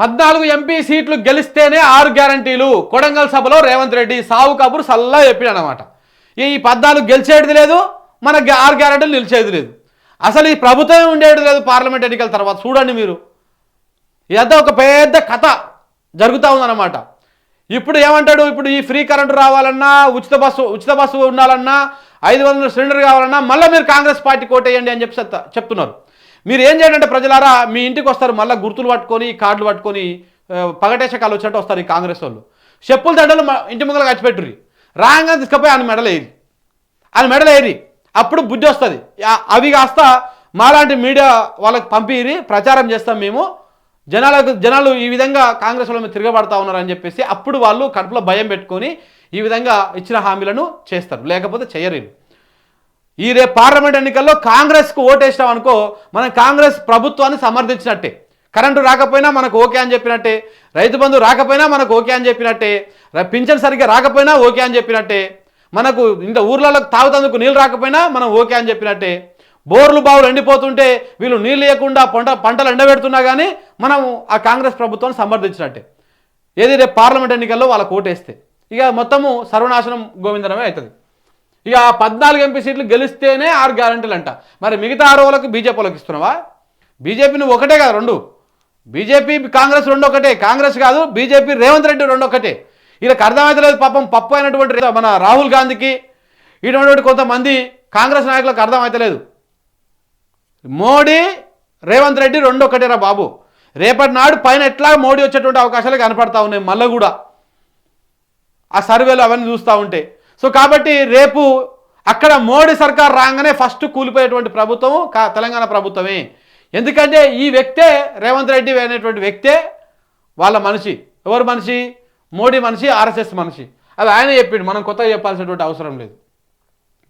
పద్నాలుగు ఎంపీ సీట్లు గెలిస్తేనే ఆరు గ్యారంటీలు. కొడంగల్ సభలో రేవంత్ రెడ్డి సావు కబురు సల్లా చెప్పాడు అనమాట ఈ పద్నాలుగు గెలిచేది లేదు మన గ్యా- ఆరు గ్యారంటీలు నిలిచేది లేదు. అసలు ఈ ప్రభుత్వం ఉండేది లేదు పార్లమెంట్ ఎన్నికల తర్వాత చూడండి మీరు. ఇదంతా ఒక పెద్ద కథ జరుగుతూ ఉందన్నమాట. ఇప్పుడు ఏమంటాడు? ఇప్పుడు ఈ ఫ్రీ కరెంటు రావాలన్నా ఉచిత బస్సు ఉచిత బస్సు ఉండాలన్నా ఐదు వందల సిలిండర్ కావాలన్నా మళ్ళీ మీరు కాంగ్రెస్ పార్టీ కోటేయండి అని చెప్పి చెప్తున్నారు. మీరు ఏం చేయాలంటే ప్రజలారా మీ ఇంటికి వస్తారు మళ్ళీ గుర్తులు పట్టుకొని కార్డులు పట్టుకొని పగటేశకాలు వచ్చినట్టు వస్తారు ఈ కాంగ్రెస్ వాళ్ళు. చెప్పుల దండలు ఇంటి ముందర కచ్చిపెట్టుర్రి. రాగానే తీసుకపోయి ఆయన మెడలు వేయరు ఆయన మెడలు వేయరి అప్పుడు బుద్ధి వస్తుంది. అవి కాస్త మాలాంటి మీడియా వాళ్ళకి పంపిరి ప్రచారం చేస్తాం మేము. జనాలకు జనాలు ఈ విధంగా కాంగ్రెస్ వాళ్ళ మీద తిరగబడతా ఉన్నారని చెప్పేసి అప్పుడు వాళ్ళు కడుపులో భయం పెట్టుకొని ఈ విధంగా ఇచ్చిన హామీలను చేస్తారు. లేకపోతే చేయరు ఈ రేపు పార్లమెంట్ ఎన్నికల్లో కాంగ్రెస్కు ఓటేసినాం అనుకో మనం కాంగ్రెస్ ప్రభుత్వాన్ని సమర్థించినట్టే. కరెంటు రాకపోయినా మనకు ఓకే అని చెప్పినట్టే. రైతు బంధు రాకపోయినా మనకు ఓకే అని చెప్పినట్టే. పింఛన్ సరిగ్గా రాకపోయినా ఓకే అని చెప్పినట్టే. మనకు ఇంత ఊర్లలో తాగుతందుకు నీళ్ళు రాకపోయినా మనం ఓకే అని చెప్పినట్టే. బోర్లు బావులు ఎండిపోతుంటే వీళ్ళు నీళ్ళు లేకుండా పంట పంటలు ఎండబెడుతున్నా కానీ మనం ఆ కాంగ్రెస్ ప్రభుత్వాన్ని సమర్థించినట్టే. ఏది రేపు పార్లమెంట్ ఎన్నికల్లో వాళ్ళకు ఓటేస్తే. ఇక మొత్తము సర్వనాశనం గోవిందనమే అవుతుంది. ఇక ఆ పద్నాలుగు ఎంపీ సీట్లు గెలిస్తేనే ఆరు గ్యారంటీలు అంట మరి మిగతా ఆరు వాళ్ళకి బీజేపీ వాళ్ళకి ఇస్తున్నావా? బీజేపీని నువ్వు ఒకటే కదా రెండు. బీజేపీ కాంగ్రెస్ రెండు ఒకటే. కాంగ్రెస్ కాదు బీజేపీ రేవంత్ రెడ్డి రెండు ఒకటే. వీళ్ళకి అర్థమవుతలేదు పాపం పప్పు అయినటువంటి మన రాహుల్ గాంధీకి. ఇటువంటి కొంతమంది కాంగ్రెస్ నాయకులకు అర్థమవుతలేదు మోడీ రేవంత్ రెడ్డి రెండు ఒకటేరా బాబు. రేపటి నాడు పైన ఎట్లా మోడీ వచ్చేటువంటి అవకాశాలు కనపడతా ఉన్నాయి మళ్ళీ కూడా. ఆ సర్వేలు అవన్నీ చూస్తూ ఉంటే. సో కాబట్టి రేపు అక్కడ మోడీ సర్కార్ రాగానే ఫస్ట్ కూలిపోయేటువంటి ప్రభుత్వం కా- తెలంగాణ ప్రభుత్వమే. ఎందుకంటే ఈ వ్యక్తే రేవంత్ రెడ్డి అనేటువంటి వ్యక్తే వాళ్ళ మనిషి. ఎవరు మనిషి? మోడీ మనిషి ఆర్ఎస్ఎస్ మనిషి. అది ఆయన చెప్పిండు. మనం కొత్తగా చెప్పాల్సినటువంటి అవసరం లేదు.